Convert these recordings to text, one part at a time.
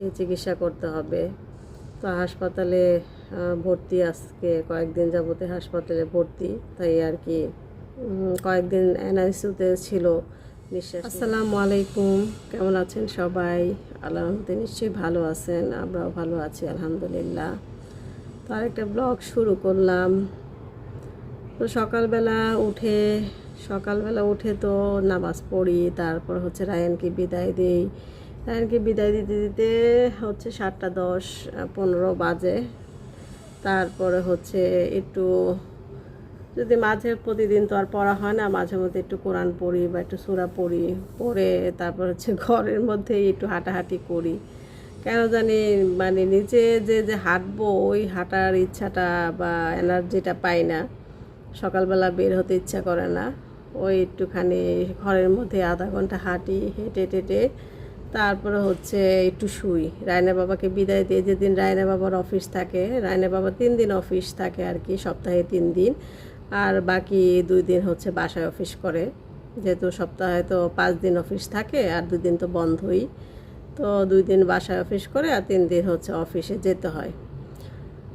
চিকিৎসা করতে হবে। তো হাসপাতালে ভর্তি আজকে, কয়েকদিন যাবতে হাসপাতালে ভর্তি। তাই আর কি কয়েকদিন এনআইসিউতে ছিল, নিঃশ্বাস আসসালামু আলাইকুম, কেমন আছেন সবাই? আলহামদুলিল্লাহ, নিশ্চয়ই ভালো আছেন, আমরাও ভালো আছি, আলহামদুলিল্লাহ। তো আরেকটা ব্লগ শুরু করলাম। তো সকালবেলা উঠে সকালবেলা উঠে তো নামাজ পড়ি, তারপর হচ্ছে রায়ানকে বিদায় দিই। রায়ানকে বিদায় দিতে দিতে হচ্ছে সাতটা দশ পনেরো বাজে। তারপরে হচ্ছে একটু, যদি মাঝে প্রতিদিন তো আর পড়া হয় না, মাঝে মধ্যে একটু কোরআন পড়ি বা একটু সূরা পড়ি, পড়ে তারপর হচ্ছে ঘরের মধ্যেই একটু হাঁটাহাঁটি করি। কেন জানি মানে নিচে যে যে হাঁটবো, ওই হাঁটার ইচ্ছাটা বা এনার্জিটা পাই না। সকালবেলা বের হতে ইচ্ছা করে না। ওই একটুখানি ঘরের মধ্যে আধা ঘণ্টা হাঁটি, হেঁটে টেটে তারপরে হচ্ছে একটু শুই। রায়না বাবাকে বিদায় দিয়ে যেদিন রায়না বাবার অফিস থাকে, রায়না বাবা তিন দিন অফিস থাকে আর কি, সপ্তাহে তিন দিন। আর বাকি দুই দিন হচ্ছে বাসায় অফিস করে। যেহেতু সপ্তাহে তো পাঁচ দিন অফিস থাকে আর দুই দিন তো বন্ধই। তো দুই দিন বাসায় অফিস করে আর তিন দিন হচ্ছে অফিসে যেতে হয়।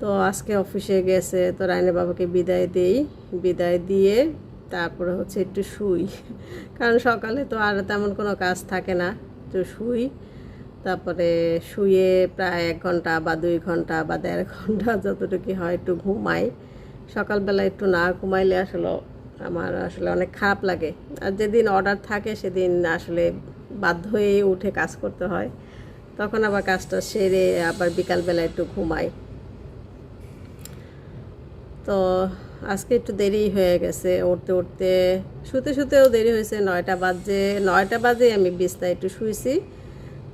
তো আজকে অফিসে গেছে, তো রায়না বাবাকে বিদায় দেই। বিদায় দিয়ে তারপরে হচ্ছে একটু শুই। কারণ সকালে তো আর তেমন কোনো কাজ থাকে না। একটু শুই, তারপরে শুয়ে প্রায় এক ঘণ্টা বা দুই ঘণ্টা বা দেড় ঘণ্টা যতটুকু হয় একটু ঘুমাই। সকালবেলা একটু না ঘুমাইলে আসলে আমার আসলে অনেক খারাপ লাগে। আর যেদিন অর্ডার থাকে সেদিন আসলে বাধ্য হয়ে উঠে কাজ করতে হয়। তখন আবার কাজটা সেরে আবার বিকালবেলা একটু ঘুমাই। তো আজকে একটু দেরি হয়ে গেছে, উঠতে উঠতে শুতে শুতেও দেরি হয়েছে, নয়টা বাজে নয়টা বাজে আমি বিছনায় একটু শুয়েছি।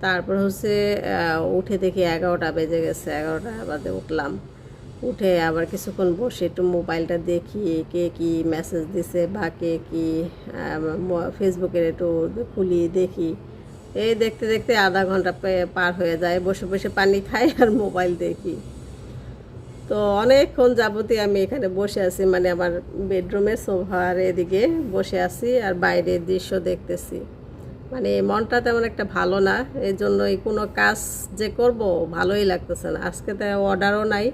তারপর হচ্ছে উঠে দেখি এগারোটা বেজে গেছে, এগারোটা বাজে উঠলাম। উঠে আবার কিছুক্ষণ বসে একটু মোবাইলটা দেখি, কে কি মেসেজ দিছে বা কে কি ফেসবুকের একটু খুলি দেখি। এই দেখতে দেখতে আধা ঘণ্টা পার হয়ে যায়, বসে বসে পানি খাই আর মোবাইল দেখি। তো অনেকক্ষণ যাবতীয় আমি এখানে বসে আছি মানে আমার বেডরুমের সোফার এদিকে বসে আছি আর বাইরের দৃশ্য দেখতেছি। মানে মনটা তেমন একটা ভালো না এই জন্যই কোনো কাজ যে করব ভালোই লাগতেছে না। আজকে তো অর্ডারও নাই,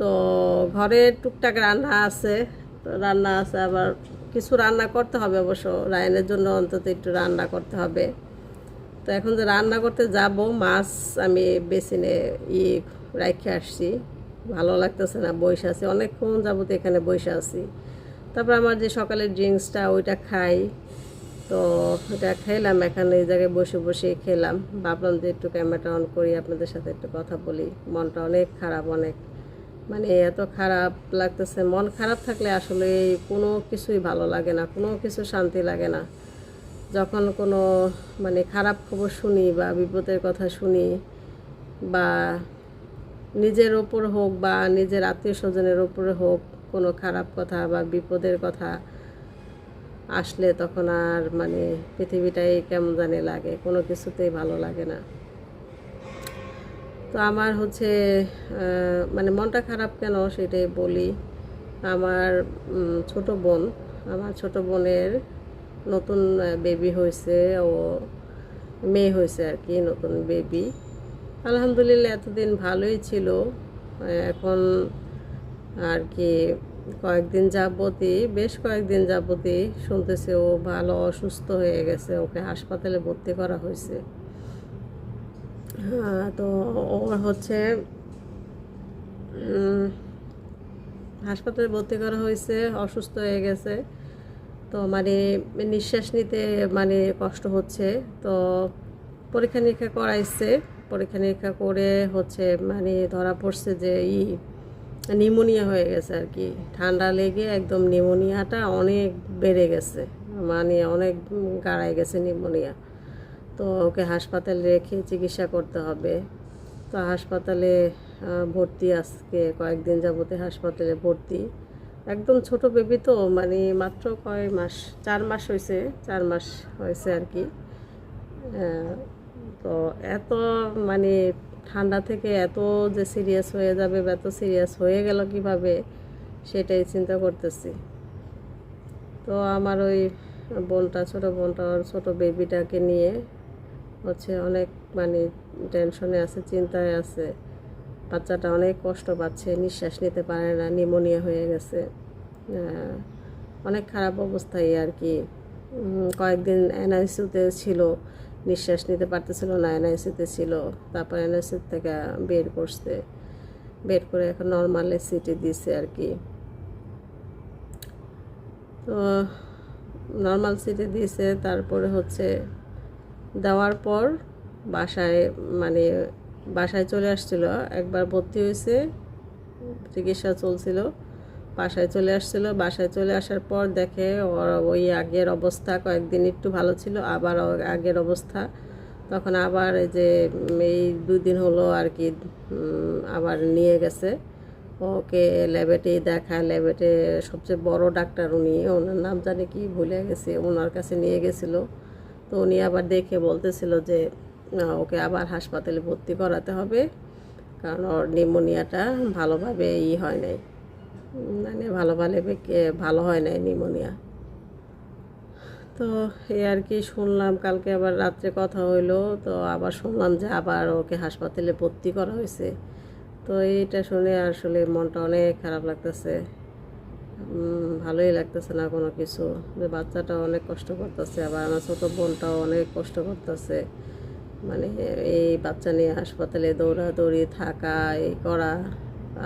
তো ঘরে টুকটাক রান্না আছে, তো রান্না আছে আবার কিছু রান্না করতে হবে অবশ্য, রায়নের জন্য অন্তত একটু রান্না করতে হবে। তো এখন যে রান্না করতে যাব, মাছ আমি বেসিনে ই রাখে আসছি। ভালো লাগতেছে না বসে আছি। অনেকক্ষণ যাবত এখানে বসে আছি। তারপর আমার যে সকালের ড্রিঙ্কসটা ওইটা খাই। তো ওটা খেলাম, এখানে এই জায়গায় বসে বসে খেলাম। ভাবলাম যে একটু ক্যামেরাটা অন করি, আপনাদের সাথে একটু কথা বলি। মনটা অনেক খারাপ, অনেক মানে এত খারাপ লাগতেছে। মন খারাপ থাকলে আসলে কোনো কিছুই ভালো লাগে না, কোনো কিছু শান্তি লাগে না। যখন কোনো মানে খারাপ খবর শুনি বা বিপদের কথা শুনি বা নিজের ওপর হোক বা নিজের আত্মীয় স্বজনের ওপরে হোক কোনো খারাপ কথা বা বিপদের কথা আসলে তখন আর মানে পৃথিবীটাই কেমন জানি লাগে, কোনো কিছুতেই ভালো লাগে না। তো আমার হচ্ছে মানে মনটা খারাপ কেন সেটাই বলি। আমার ছোট বোন, আমার ছোট বোনের নতুন বেবি হয়েছে ও মেয়ে হয়েছে আর কি, নতুন বেবি আলহামদুলিল্লাহ, এতদিন ভালোই ছিল। এখন আর কি কয়েকদিন যাবতই, বেশ কয়েকদিন যাবতই শুনতেছে ও ভালো অসুস্থ হয়ে গেছে, ওকে হাসপাতালে ভর্তি করা হয়েছে। হ্যাঁ তো ওর হচ্ছে হাসপাতালে ভর্তি করা হয়েছে, অসুস্থ হয়ে গেছে। তো মানে নিঃশ্বাস নিতে মানে কষ্ট হচ্ছে, তো পরীক্ষা নিরীক্ষা করাইছে। পরীক্ষা নিরীক্ষা করে হচ্ছে মানে ধরা পড়ছে যে ই নিউমোনিয়া হয়ে গেছে আর কি। ঠান্ডা লেগে একদম নিউমোনিয়াটা অনেক বেড়ে গেছে মানে অনেক গাড়ায় গেছে নিউমোনিয়া। তো ওকে হাসপাতালে রেখে চিকিৎসা করতে হবে। তো হাসপাতালে ভর্তি আজকে, কয়েকদিন যাবতে হাসপাতালে ভর্তি। একদম ছোট বেবি তো মানে মাত্র কয় মাস, চার মাস হয়েছে চার মাস হয়েছে আর কি। তো এত মানে ঠান্ডা থেকে এত যে সিরিয়াস হয়ে যাবে বা এত সিরিয়াস হয়ে গেল কীভাবে, সেটাই চিন্তা করতেছি। তো আমার ওই বোনটা, ছোট বোনটা, ওর ছোট বেবিটাকে নিয়ে হচ্ছে অনেক মানে টেনশনে আছে, চিন্তায় আছে। বাচ্চাটা অনেক কষ্ট পাচ্ছে, নিঃশ্বাস নিতে পারে না নিমোনিয়া হয়ে গেছে। অনেক খারাপ অবস্থায় আর কি। কয়েকদিন এনআইসিউতে ছিল নিঃশ্বাস নিতে পারতেছিল না, এনআইসিতে ছিল। তারপর এনআইসিউ থেকে বের করছে। বের করে এখন নর্মাল সিটি দিছে আর কি। তো নর্মাল সিটে দিয়েছে তারপরে হচ্ছে দেওয়ার পর বাসায় মানে বাসায় চলে আসছিল। একবার ভর্তি হয়েছে, চিকিৎসা চলছিল। বাসায় চলে আসছিল। বাসায় চলে আসার পর দেখে ওর ওই আগের অবস্থা, কয়েকদিন একটু ভালো ছিল, আবার আগের অবস্থা। তখন আবার এই যে এই দুই দিন হলো আর কি আবার নিয়ে গেছে। ওকে ল্যাবেটে দেখা ল্যাবেটে সবচেয়ে বড় ডাক্তার উনি, ওনার নাম জানি কি ভুলে গেছে, ওনার কাছে নিয়ে গেছিল। তো উনি আবার দেখে বলতেছিল যে ওকে আবার হাসপাতালে ভর্তি করাতে হবে, কারণ ওর নিউমোনিয়াটা ভালোভাবে ই হয় নাই। মানে ভালোভাবে কে- ভালো হয় নাই নিউমোনিয়া তো এই আর কি শুনলাম, কালকে আবার রাত্রে কথা হইল, তো আবার শুনলাম যে আবার ওকে হাসপাতালে ভর্তি করা হয়েছে। তো এইটা শুনে আসলে মনটা অনেক খারাপ লাগতেছে। ভালোই লাগতেছে না কোনো কিছু। যে বাচ্চাটা অনেক কষ্ট করতেছে, আবার আমার ছোটো বোনটাও অনেক কষ্ট করতেছে। মানে এই বাচ্চা নিয়ে হাসপাতালে দৌড়াদৌড়ি থাকা, এই করা।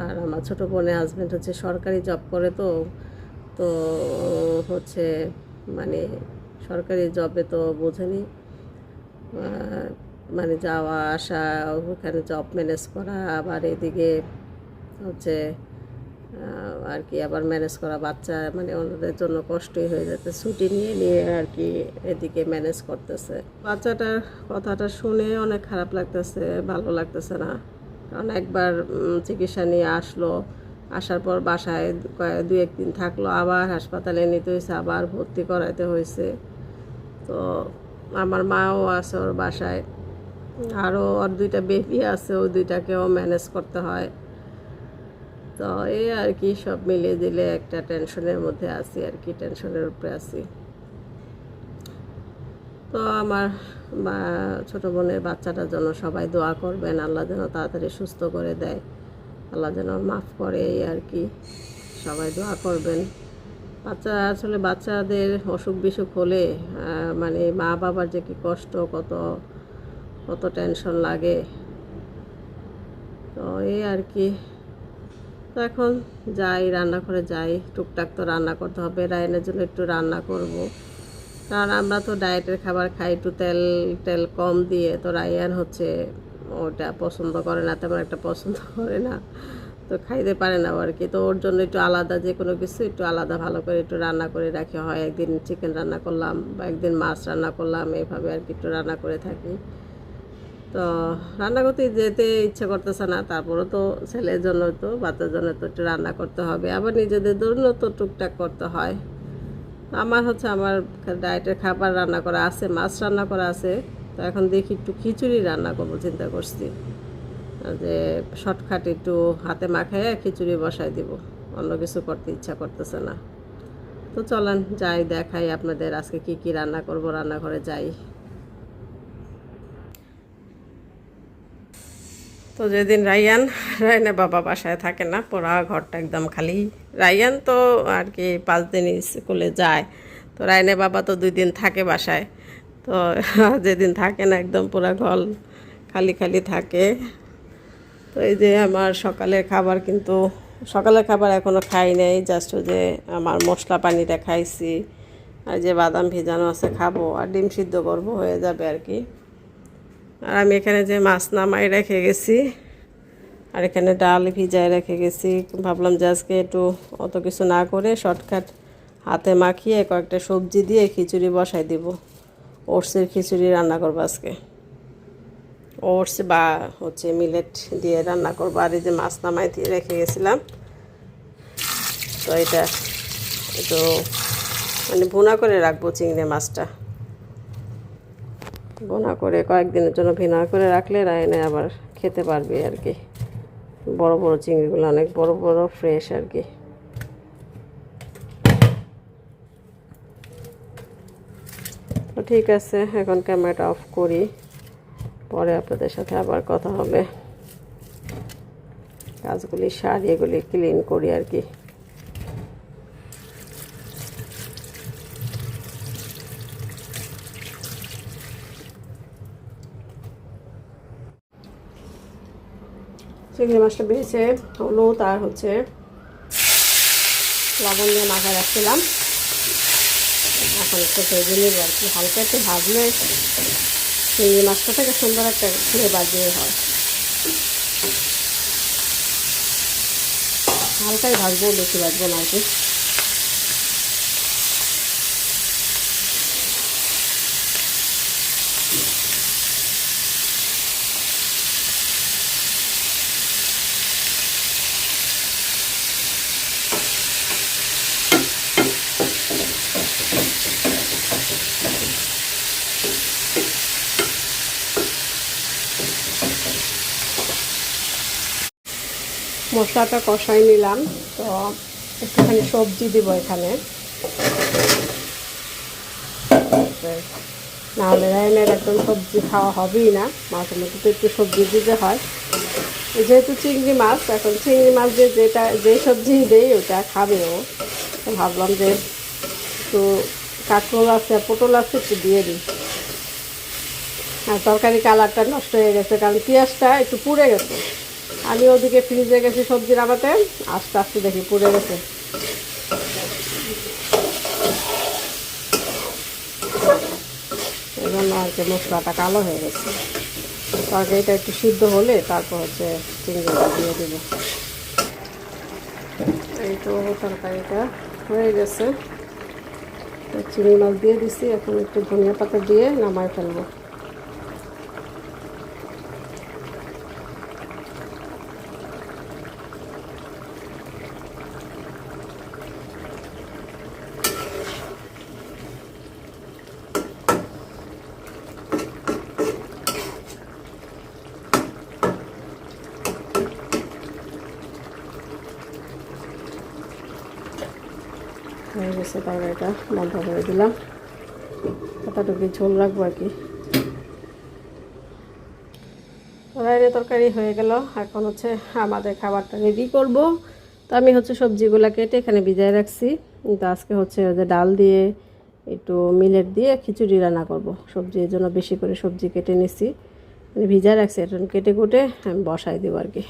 আর আমার ছোটো বোনের হাজব্যান্ড হচ্ছে সরকারি জব করে তো তো হচ্ছে মানে সরকারি জবে তো বোঝেনি। মানে যাওয়া আসা, ওখানে জব ম্যানেজ করা, আবার এদিকে হচ্ছে আর কি আবার ম্যানেজ করা বাচ্চা মানে ওনাদের জন্য কষ্টই হয়ে যাচ্ছে। ছুটি নিয়ে নিয়ে আর কি এদিকে ম্যানেজ করতেছে। বাচ্চাটার কথাটা শুনে অনেক খারাপ লাগতেছে, ভালো লাগতেছে না। একবার চিকিৎসা নিয়ে আসলো, আসার পর বাসায় দু একদিন থাকল, আবার হাসপাতালে নিতে হয়েছে আবার ভর্তি করাইতে হয়েছে তো আমার মাও আছে ওর বাসায়। আরও ওর দুইটা বেবি আছে, ওই দুইটাকেও ম্যানেজ করতে হয়। তো এই আর কি সব মিলিয়ে দিলে একটা টেনশনের মধ্যে আছি আর কি টেনশনের উপরে আছি। তো আমার ছোটো বোনের বাচ্চাটার জন্য সবাই দোয়া করবেন, আল্লাহ যেন তাড়াতাড়ি সুস্থ করে দেয়। আল্লাহ যেন মাফ করে এই আর কি। সবাই দোয়া করবেন। বাচ্চা, আসলে বাচ্চাদের অসুখ বিসুখ হলে মানে মা বাবার যে কি কষ্ট, কত কত টেনশন লাগে। তো এই আর কি। তো এখন যাই রান্না করে যাই। টুকটাক তো রান্না করতে হবে। রায়নের জন্য একটু রান্না করব। কারণ আমরা তো ডায়েটের খাবার খাই, একটু তেল তেল কম দিয়ে। তো রায়ান হচ্ছে ওটা পছন্দ করে না, তেমন একটা পছন্দ করে না। তো খাইতে পারে না আর কি। তো ওর জন্য একটু আলাদা, যে কোনো কিছু একটু আলাদা ভালো করে একটু রান্না করে রাখি। হয় একদিন চিকেন রান্না করলাম বা একদিন মাছ রান্না করলাম এইভাবে আর কি একটু রান্না করে থাকি। তো রান্না করতে যেতে ইচ্ছে করতেছে না তারপরে তো ছেলের জন্য তো বাচ্চার জন্য তো একটু রান্না করতে হবে। আবার নিজেদের জন্য তো টুকটাক করতে হয়। আমার হচ্ছে আমার ডায়েটের খাবার রান্না করা আছে, মাছ রান্না করা আছে, তো এখন দেখি একটু খিচুড়ি রান্না করব, চিন্তা করছি। যে শর্টকাট একটু হাতে মাখায় খিচুড়ি বসাই দিব, অন্য কিছু করতে ইচ্ছা করতেছে না। তো চলেন, যাই দেখাই আপনাদের আজকে কি কি রান্না করব, রান্নাঘরে যাই। তো যেদিন রায়ান রায়না বাবা বাসায় থাকে না, পুরা ঘরটা একদম খালি। রায়ান তো আর কি পাঁচ দিন স্কুলে যায়। তো রায়না বাবা তো দুই দিন থাকে বাসায়। তো যেদিন থাকে না, একদম পুরা ঘর খালি খালি থাকে। তো এই যে আমার সকালের খাবার কিন্তু, সকালের খাবার এখনও খাই নাই জাস্ট যে আমার মশলা পানিটা খাইছি। আর যে বাদাম ভেজানো আছে খাব, আর ডিম সিদ্ধ করব, হয়ে যাবে আর কি। আর আমি এখানে যে মাছ নামাই রেখে গেছি, আর এখানে ডাল ভিজায় রেখে গেছি। ভাবলাম যে আজকে একটু অত কিছু না করে শর্টকাট হাতে মাখিয়ে কয়েকটা সবজি দিয়ে খিচুড়ি বসাই দিব। ওটসের খিচুড়ি রান্না করব আজকে। ওটস বা হচ্ছে মিলেট দিয়ে রান্না করব। আর এই যে মাছ নামাই দিয়ে রেখে গেছিলাম। তো এটা একটু মানে ভুনা করে রাখব চিংড়ি মাছটা। বোনা করে কয়েকদিনের জন্য ভিনা করে রাখলে রায়নে আবার খেতে পারবে আর কি। বড় বড় চিংড়িগুলো অনেক বড় বড় ফ্রেশ আর কি। তো ঠিক আছে, এখন ক্যামেরাটা অফ করি। পরে আপনাদের সাথে আবার কথা হবে। কাজগুলি সারি এগুলি ক্লিন করি আর কি। চিংড়ি মাছটা বেড়েছে হলুদ আর হচ্ছে লবণ দিয়ে মাখা রাখছিলাম। এখন একটু ভেজে নেব আর কি, হালকা একটু ভাজলে চিংড়ি মাছটা থেকে সুন্দর একটা ফ্লেভার দিয়ে হয়। হালকাই ভাজবো, বেশি ভাজবো না আর কি। মশলাটা কষাই নিলাম, তো একটুখানি সবজি দিব এখানে। নাহলে রায়নের একদম সবজি খাওয়া হবেই না, মাঝে মধ্যে তো একটু সবজি দিতে হয়। যেহেতু চিংড়ি মাছ, এখন চিংড়ি মাছ দিয়ে যেটা, যে সবজি দেই ওটা খাবে ও। ভাবলাম যে একটু কাঁকরোল আছে, পটল আছে একটু দিয়ে দিই। আর তরকারি কালারটা নষ্ট হয়ে গেছে, কারণ পেঁয়াজটা একটু পুড়ে গেছে। আমি ওদিকে ফ্রিজে গেছি সবজি নামাতে আস্তে আস্তে দেখি, পুড়ে গেছে। এই জন্য আর কি মশলাটা কালো হয়ে গেছে। তরকারিটা একটু সিদ্ধ হলে তারপর হচ্ছে চিংড়িটা দিয়ে দেবো। এই তো তরকারিটা হয়ে গেছে। চিংড়ি মাছ দিয়ে দিছি, এখন একটু ধনিয়া পাতা দিয়ে নামায় ফেলব। গেছে তরকারিটা বন্ধ করে দিলাম। কতটুকু ঝোল রাখব আর কি। তরকারি তরকারি হয়ে গেল। এখন হচ্ছে আমাদের খাবারটা রেডি করব। তো আমি হচ্ছে সবজিগুলো কেটে এখানে ভিজায় রাখছি। তো আজকে হচ্ছে যে ডাল দিয়ে একটু মিলেট দিয়ে খিচুড়ি রান্না করব। সবজি এর জন্য বেশি করে সবজি কেটে নিছি। মানে ভিজায় রাখছি, এখন কেটে কুটে আমি বসাই দেবো আর কি।